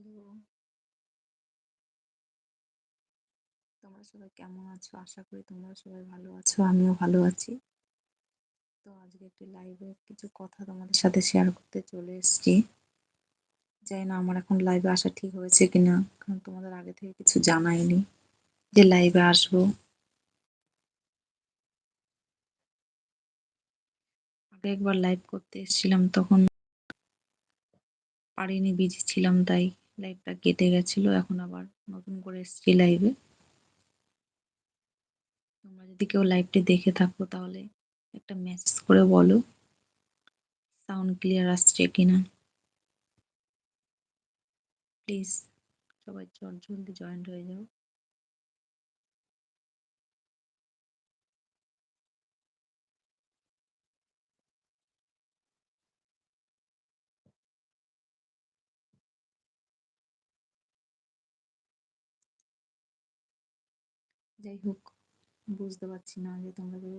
Hello, তোমরা সবাই কেমন আছো? আশা করি তোমরা সবাই ভালো আছো। আমিও ভালো আছি। তো আজকে একটি লাইভে কিছু কথা তোমাদের সাথে শেয়ার করতে চলে এসেছি। জানি না আমার এখন লাইভে আসা ঠিক হয়েছে কিনা কারণ তোমাদের আগে থেকে কিছু জানাইনি যে লাইভে আসব। আগে একবার লাইভ করতে এসেছিলাম তখন পারিনি বিজি ছিলাম তাই লাইভটা কেটে গেছিল, এখন আবার নতুন করে এসেছি লাইভে তোমরা যদি কেউ লাইভটি দেখে থাকো, তাহলে একটা মেসেজ করে বলো সাউন্ড ক্লিয়ার আসছে কিনা। প্লিজ সবাই চট জলদি জয়েন্ট হয়ে যাও। যাই হোক, বুঝতে পারছি না যে তোমরা কেউ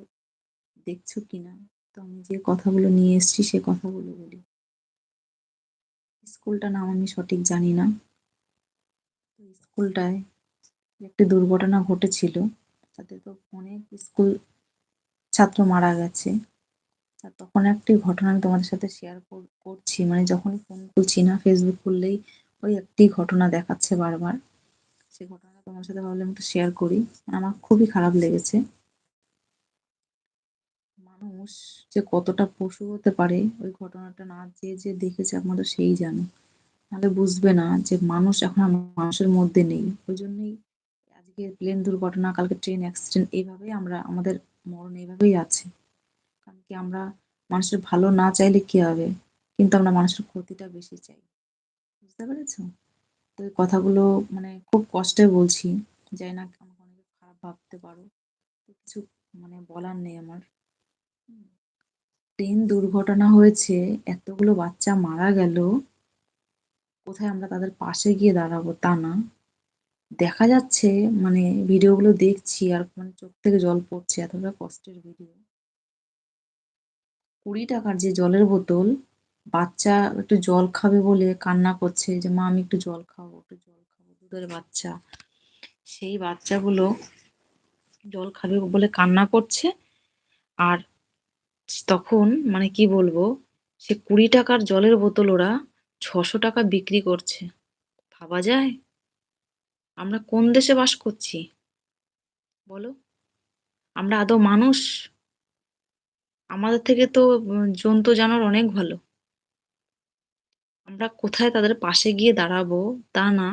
দেখছ কিনা। তো আমি যে কথাগুলো নিয়ে এসেছি, সে কথাগুলো বলি। স্কুলটা নাম আমি সঠিক জানি না। স্কুলটায় একটি দুর্ঘটনা ঘটেছিল। তাতে তো অনেক স্কুল ছাত্র মারা গেছে। আর তখন একটি ঘটনা আমি তোমাদের সাথে শেয়ার করছি। মানে যখনই ফোন খুলছি না ফেসবুক খুললেই ওই একটি ঘটনা দেখাচ্ছে বারবার। সেই ঘটনাটা তোমার সাথে ভাবলাম একটু শেয়ার করি। আমার খুবই খারাপ লেগেছে। মানুষ যে কতটা পশু হতে পারে, ওই ঘটনাটা না যে যে দেখেছে একমাত্র সেই জানে। নাহলে বুঝবে না যে মানুষ এখন মানুষের মধ্যে নেই। ওই জন্যই আজকে প্লেন দুর্ঘটনা, কালকে ট্রেন অ্যাক্সিডেন্ট এইভাবেই আমরা, আমাদের মরণ এইভাবেই আছে। কারণ কি আমরা মানুষের ভালো না চাইলে কি হবে? কিন্তু আমরা মানুষের ক্ষতিটা বেশি চাই। বুঝতে পেরেছ? তো এই কথাগুলো মানে খুব কষ্টে বলছি। যাই না আমাকে অনেকে খারাপ ভাবতে পারো। কিছু মানে বলার নেই আমার। ট্রেন দুর্ঘটনা হয়েছে, এতগুলো বাচ্চা মারা গেল। কোথায় আমরা তাদের পাশে গিয়ে দাঁড়াবো তা না। দেখা যাচ্ছে মানে ভিডিওগুলো দেখছি আর মানে চোখ থেকে জল পড়ছে, এতটা কষ্টের ভিডিও। কুড়ি টাকার যে জলের বোতল বাচ্চা একটু জল খাবে বলে কান্না করছে যে, মা, আমি একটু জল খাব, একটু জল খাব। দুধের বাচ্চা। সেই বাচ্চাগুলো জল খাবে বলে কান্না করছে আর তখন মানে কি বলব, সে কুড়ি টাকার জলের বোতল ওরা ছশো টাকা বিক্রি করছে। ভাবা যায়? আমরা কোন দেশে বাস করছি? বলো? আমরা আদৌ মানুষ? আমাদের থেকে তো জন্তু জানোয়ার অনেক ভালো। আমরা কোথায় তাদের পাশে গিয়ে দাঁড়াবো তা না,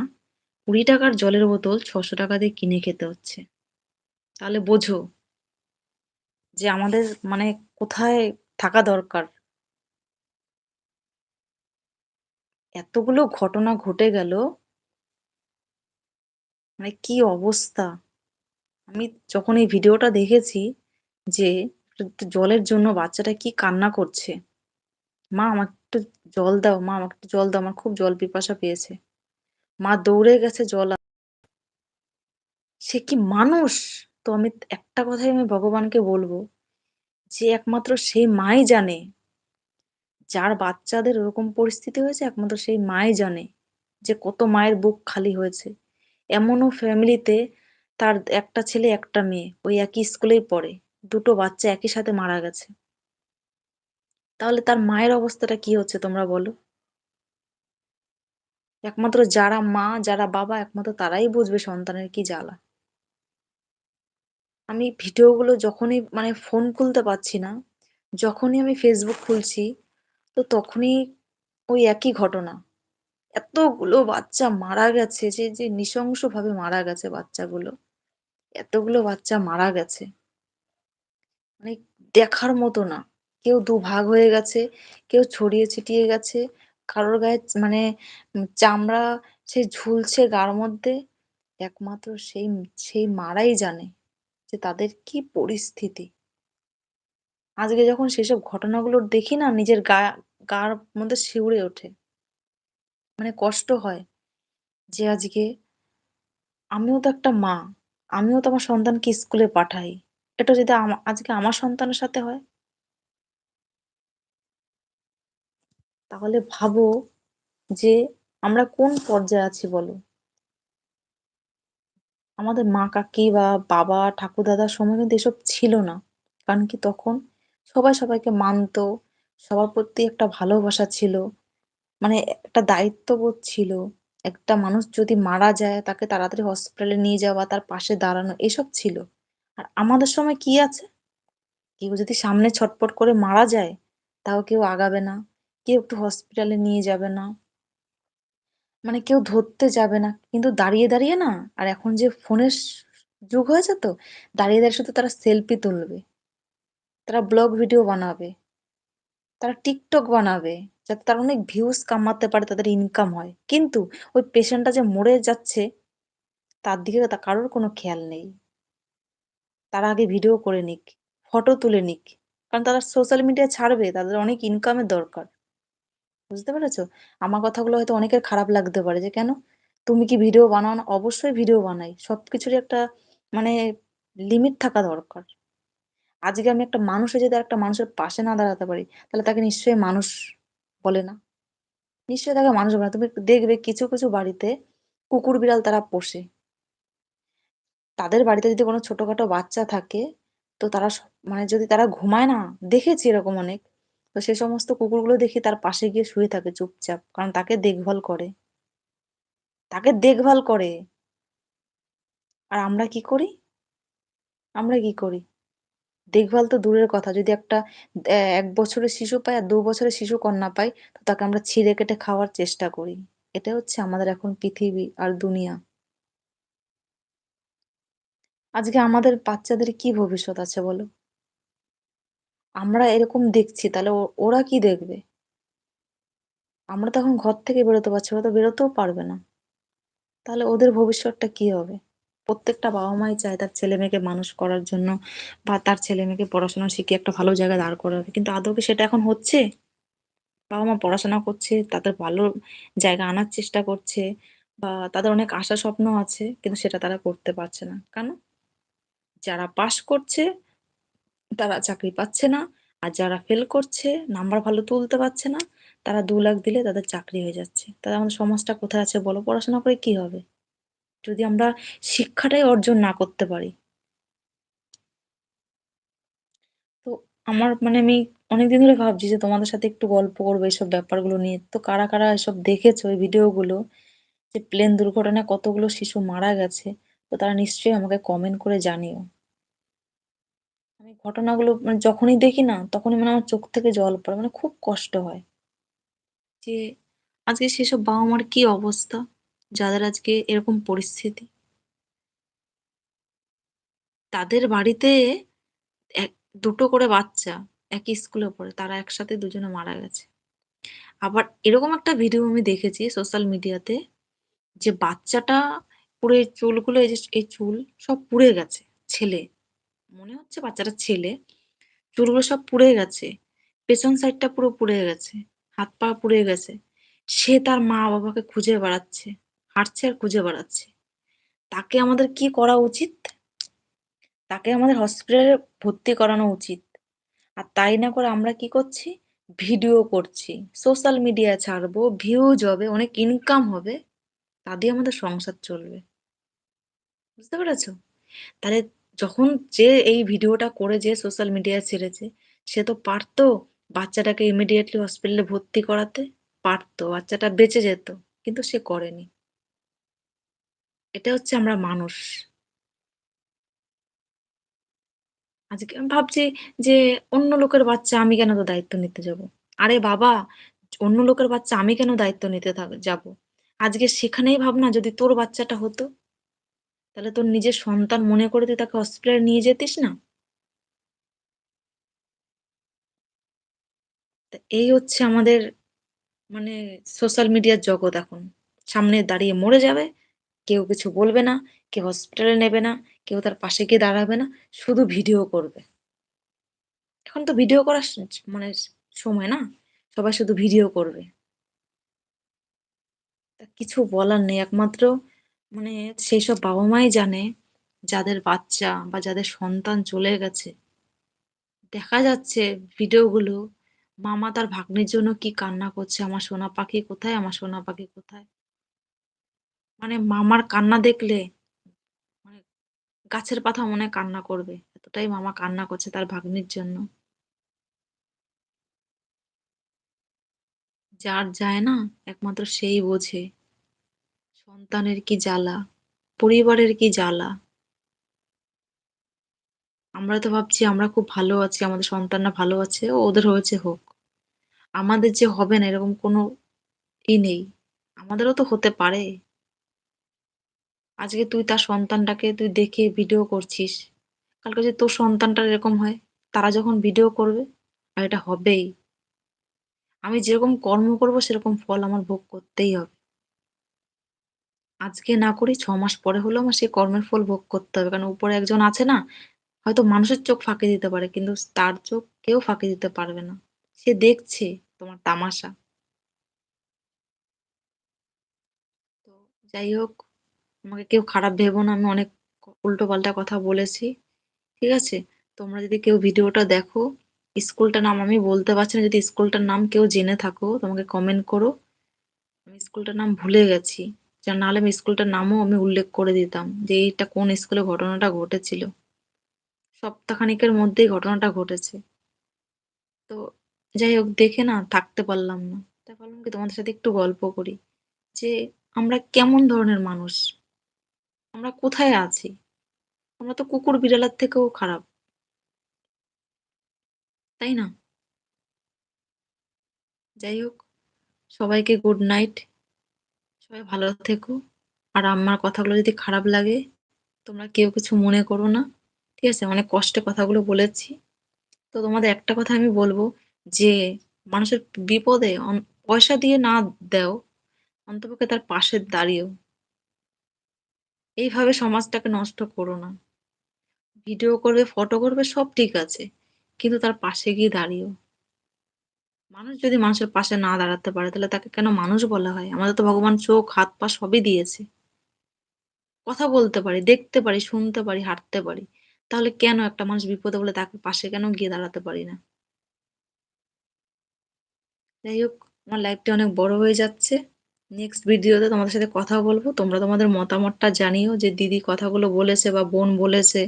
কুড়ি টাকার জলের বোতল ছশো টাকা দিয়ে কিনে খেতে হচ্ছে। তাহলে বোঝো যে আমাদের মানে কোথায় থাকা দরকার। এতগুলো ঘটনা ঘটে গেল মানে কি অবস্থা? আমি যখন এই ভিডিওটা দেখেছি যে জলের জন্য বাচ্চাটা কি কান্না করছে, মা আমাকে জল দাও, মা আমাকে একটু জল দাও, আমার খুব জল পিপাসা পেয়েছে। মা দৌড়ে গেছে জল সে কি মানুষ? তো আমি একটা কথাই আমি ভগবানকে বলব, যে একমাত্র সেই মাই জানে। যার বাচ্চাদের ওরকম পরিস্থিতি হয়েছে, একমাত্র সেই মাই জানে যে কত মায়ের বুক খালি হয়েছে। এমনও ফ্যামিলিতে তার একটা ছেলে, একটা মেয়ে, ওই একই স্কুলেই পড়ে, দুটো বাচ্চা একই সাথে মারা গেছে। তাহলে তার মায়ের অবস্থাটা কি হচ্ছে তোমরা বলো? একমাত্র যারা মা, যারা বাবা, একমাত্র তারাই বুঝবে সন্তানের কি জ্বালা। আমি ভিডিওগুলো যখনই মানে ফোন খুলতে পারছি না, যখনই আমি ফেসবুক খুলছি, তো তখনই ওই একই ঘটনা। এতগুলো বাচ্চা মারা গেছে যে যে নৃশংসভাবে মারা গেছে বাচ্চাগুলো। এতগুলো বাচ্চা মারা গেছে। মানে দেখার মতো না। কেউ দুভাগ হয়ে গেছে, কেউ ছড়িয়ে ছিটিয়ে গেছে, কারোর গায়ে মানে চামড়া সে ঝুলছে গার মধ্যে, একমাত্র সেই সেই মারাই জানে যে তাদের কি পরিস্থিতি। আজকে যখন সেসব ঘটনাগুলো দেখি না, নিজের গা, গার মধ্যে শিউরে ওঠে। মানে কষ্ট হয় যে আজকে আমিও তো একটা মা, আমিও তো আমার সন্তানকে স্কুলে পাঠাই। এটা যদি আজকে আমার সন্তানের সাথে হয় তাহলে ভাবো যে আমরা কোন পর্যায়ে আছি বলো? আমাদের মা কাকি বা বাবা ঠাকুর-দাদার সময় কিন্তু এসব ছিল না। কারণ কি তখন সবাই সবাইকে মানত, সবার প্রতি একটা ভালোবাসা ছিল। মানে একটা দায়িত্ববোধ ছিল। একটা মানুষ যদি মারা যায় তাকে তাড়াতাড়ি হসপিটালে নিয়ে যাওয়া, তার পাশে দাঁড়ানো এসব ছিল। আর আমাদের সময় কি আছে? কেউ যদি সামনে ছটপট করে মারা যায়, তাও কেউ আগাবে না। কেউ একটু হসপিটালে নিয়ে যাবে না। মানে কেউ ধরতে যাবে না। কিন্তু দাঁড়িয়ে, দাঁড়িয়ে না আর এখন যে ফোনের যুগ হয়েছে তো, দাঁড়িয়ে, দাঁড়িয়ে শুধু তারা সেলফি তুলবে। তারা ব্লগ ভিডিও বানাবে। তারা টিকটক বানাবে। যাতে তারা অনেক ভিউজ কামাতে পারে, তাদের ইনকাম হয়। কিন্তু ওই পেশেন্টটা যে মরে যাচ্ছে, তার দিকে কারোর কোনো খেয়াল নেই। তারা আগে ভিডিও করে নিক, ফটো তুলে নিক। কারণ তারা সোশ্যাল মিডিয়া ছাড়বে, তাদের অনেক ইনকামের দরকার। বুঝতে পেরেছ? আমার কথাগুলো হয়তো অনেকের খারাপ লাগতে পারে যে, "কেন? তুমি কি ভিডিও বানাও না?" অবশ্যই ভিডিও বানাই। সবকিছুরই একটা মানে লিমিট থাকা দরকার। আজকে আমি একটা মানুষ হয়ে যদি আরেকটা মানুষের পাশে না দাঁড়াতে পারি, তাহলে তাকে নিশ্চয়ই মানুষ বলে না। নিশ্চয়ই তাকে মানুষ বলে না। তুমি দেখবে কিছু, কিছু বাড়িতে কুকুর বিড়াল তারা পোষে। তাদের বাড়িতে যদি কোনো ছোটখাটো বাচ্চা থাকে, তো তারা মানে যদি তারা ঘুমায় না, দেখেছি এরকম অনেক। তো সে সমস্ত কুকুরগুলো দেখি তার পাশে গিয়ে শুয়ে থাকে চুপচাপ। কারণ তাকে দেখভাল করে। তাকে দেখভাল করে। আর আমরা কি করি? আমরা কি করি? দেখভাল তো দূরের কথা। যদি একটা এক বছরের শিশু পাই আর দু বছরের শিশু কন্যা পাই, তো তাকে আমরা ছিঁড়ে কেটে খাওয়ার চেষ্টা করি। এটা হচ্ছে আমাদের এখন পৃথিবী আর দুনিয়া। আজকে আমাদের বাচ্চাদের কি ভবিষ্যৎ আছে বলো? আমরা এরকম দেখছি তাহলে ও ওরা কি দেখবে? আমরা তো এখন ঘর থেকে বেরোতে পারছি, ওরা তো বেরোতেও পারবে না। তাহলে ওদের ভবিষ্যৎটা কি হবে? প্রত্যেকটা বাবা-মাই চায় তার ছেলে-মেয়েকে মানুষ করার জন্য বা তার ছেলে-মেয়েকে পড়াশোনা শিখিয়ে একটা ভালো জায়গায় দাঁড় করাবে। কিন্তু আদৌ কি সেটা এখন হচ্ছে? বাবা-মা পড়াশোনা করছে, তাদের ভালো জায়গায় আনার চেষ্টা করছে বা তাদের অনেক আশা স্বপ্ন আছে, কিন্তু সেটা তারা করতে পারছে না। কেন? যারা পাস করছে তারা চাকরি পাচ্ছে না। আর যারা ফেল করছে, নাম্বার ভালো তুলতে পারছে না, তারা দু লাখ দিলে তাদের চাকরি হয়ে যাচ্ছে। তাহলে আমাদের সমাজটা কোথায় আছে বলো? পড়াশোনা করে কি হবে? যদি আমরা শিক্ষাটাই অর্জন না করতে পারি। তো আমার মানে আমি অনেকদিন ধরে ভাবছি যে তোমাদের সাথে একটু গল্প করব এইসব ব্যাপারগুলো নিয়ে। তো কারা, কারা এসব দেখেছ এই ভিডিওগুলো যে প্লেন দুর্ঘটনায় কতগুলো শিশু মারা গেছে, তো তারা নিশ্চয়ই আমাকে কমেন্ট করে জানিও। আমি ঘটনাগুলো মানে যখনই দেখি না, তখনই মানে আমার চোখ থেকে জল পড়ে। মানে খুব কষ্ট হয়। যে আজকে সেসব বাবা-মার কি অবস্থা? যাদের আজকে এরকম পরিস্থিতি। তাদের বাড়িতে এক দুটো করে বাচ্চা একই স্কুলে পড়ে। তারা একসাথে দুজনে মারা গেছে। আবার এরকম একটা ভিডিও আমি দেখেছি সোশ্যাল মিডিয়াতে যে বাচ্চাটা পুরো চুলগুলো এই যে এই চুল সব পুড়ে গেছে। ছেলে। মনে হচ্ছে বাচ্চাটা ছেলে। চুলগুলো সব পুড়ে গেছে। পেছন সাইডটা পুরো পুড়ে গেছে। হাত-পা পুড়ে গেছে। সে তার মা-বাবাকে খুঁজে বেড়াচ্ছে। হাঁটছে আর খুঁজে বেড়াচ্ছে। তাকে আমাদের কি করা উচিত? তাকে আমাদের হসপিটালে ভর্তি করানো উচিত। আর তাই না করে আমরা কি করছি? ভিডিও করছি। সোশ্যাল মিডিয়া ছাড়বো, ভিউজ হবে, অনেক ইনকাম হবে। তা দিয়ে আমাদের সংসার চলবে। বুঝতে পেরেছ? তাহলে যখন যে এই ভিডিওটা করে যে সোশ্যাল মিডিয়ায় ছেড়েছে, সে তো পারতো বাচ্চাটাকে ইমিডিয়েটলি হসপিটালে ভর্তি করাতে। পারতো বাচ্চাটা বেঁচে যেত। কিন্তু সে করেনি। এটা হচ্ছে আমরা মানুষ। আজকে আমি ভাবছি যে অন্য লোকের বাচ্চা আমি কেন তো দায়িত্ব নিতে যাব? আরে বাবা! অন্য লোকের বাচ্চা আমি কেন দায়িত্ব নিতে যাব? আজকে সেখানেই ভাবনা যদি তোর বাচ্চাটা হতো? তাহলে তোর নিজের সন্তান মনে করে তুই তাকে হসপিটালে নিয়ে যেতিস না? এই হচ্ছে আমাদের মানে সোশ্যাল মিডিয়ার জগৎ এখন। সামনে দাঁড়িয়ে মরে যাবে, কেউ কিছু বলবে না, কেউ হসপিটালে নেবে না, কেউ তার পাশে গিয়ে দাঁড়াবে না, শুধু ভিডিও করবে। এখন তো ভিডিও করার মানে সময় না? সবাই শুধু ভিডিও করবে। কিছু বলার নেই। একমাত্র মানে সেই সব বাবা-মাই জানে যাদের বাচ্চা বা যাদের সন্তান চলে গেছে। দেখা যাচ্ছে ভিডিওগুলো মামা তার ভাগ্নির জন্য কি কান্না করছে, "আমার সোনা পাখি কোথায়? আমার সোনা পাখি কোথায়?" মানে মামার কান্না দেখলে মানে গাছের পাতা মনে কান্না করবে। এতটাই মামা কান্না করছে তার ভাগ্নির জন্য। যার যায় না একমাত্র সেই বোঝে। সন্তানের কি জ্বালা, পরিবারের কি জ্বালা। আমরা তো ভাবছি আমরা খুব ভালো আছি, আমাদের সন্তানরা ভালো আছে, ও ওদের হয়েছে হোক। আমাদের যে হবে না এরকম কোনো ই নেই। আমাদেরও তো হতে পারে। আজকে তুই তার সন্তানটাকে তুই দেখে ভিডিও করছিস। কালকে যদি তোর সন্তানটা এরকম হয়, তারা যখন ভিডিও করবে, আর এটা হবেই। আমি যেরকম কর্ম করব সেরকম ফল আমার ভোগ করতেই হবে। আজকে না করি ছ মাস পরে হলেও আমার সেই কর্মের ফল ভোগ করতে হবে। কারণ উপরে একজন আছে না, হয়তো মানুষের চোখ ফাঁকি দিতে পারে কিন্তু তার চোখ কেউ ফাঁকি দিতে পারবে না। সে দেখছে তোমার তামাশা। তো যাই হোক, আমাকে কেউ খারাপ ভেবো না। আমি অনেক ক উল্টোপাল্টা কথা বলেছি। ঠিক আছে? তোমরা যদি কেউ ভিডিওটা দেখো, স্কুলটার নাম আমি বলতে পারছি না। যদি স্কুলটার নাম কেউ জেনে থাকো তোমাকে কমেন্ট করো। আমি স্কুলটার নাম ভুলে গেছি। যা নাহলে আমি স্কুলটার নামও আমি উল্লেখ করে দিতাম যে এইটা কোন স্কুলে ঘটনাটা ঘটেছিল। সপ্তাহখানেকের মধ্যেই ঘটনাটা ঘটেছে। তো যাই হোক দেখে না থাকতে পারলাম না। তাই ভাবলাম কি তোমাদের সাথে একটু গল্প করি। যে আমরা কেমন ধরনের মানুষ? আমরা কোথায় আছি? আমরা তো কুকুর বিড়ালের থেকেও খারাপ। তাই না? যাই হোক, সবাইকে গুড নাইট। সবাই ভালো থেকো। আর আমার কথাগুলো যদি খারাপ লাগে, তোমরা কেউ কিছু মনে করো না। ঠিক আছে? অনেক কষ্টে কথাগুলো বলেছি। তো তোমাদের একটা কথা আমি বলব যে, মানুষের বিপদে পয়সা দিয়ে না দেও, অন্তপক্ষে তার পাশে দাঁড়িয়েও। এইভাবে সমাজটাকে নষ্ট করো না। ভিডিও করবে, ফটো করবে সব ঠিক আছে। কিন্তু তার পাশে গিয়ে দাঁড়িয়েও। মানুষ যদি মানুষের পাশে না দাঁড়াতে পারে তাহলে তাকে কেন মানুষ বলা হয়? আমাদের তো ভগবান চোখ, হাত, পা সবই দিয়েছে। কথা বলতে পারি, দেখতে পারি, শুনতে পারি, হাঁটতে পারি। তাহলে কেন একটা মানুষ বিপদে বলে তাকে পাশে কেন গিয়ে দাঁড়াতে পারি না? যাই হোক, আমার লাইফটা অনেক বড় হয়ে যাচ্ছে। নেক্সট ভিডিওতে তোমাদের সাথে কথা বলব তোমরা তোমাদের মতামতটা জানিও যে দিদি কথাগুলো বলেছে বা বোন বলেছে,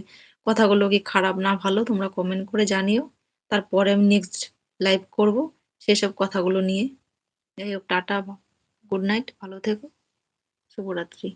কথাগুলো কি খারাপ না ভালো তোমরা কমেন্ট করে জানিও। তারপরে আমি নেক্সট লাইভ করব সেসব কথাগুলো নিয়ে। যাই হোক টাটা, গুড নাইট, ভালো থেকো। শুভরাত্রি।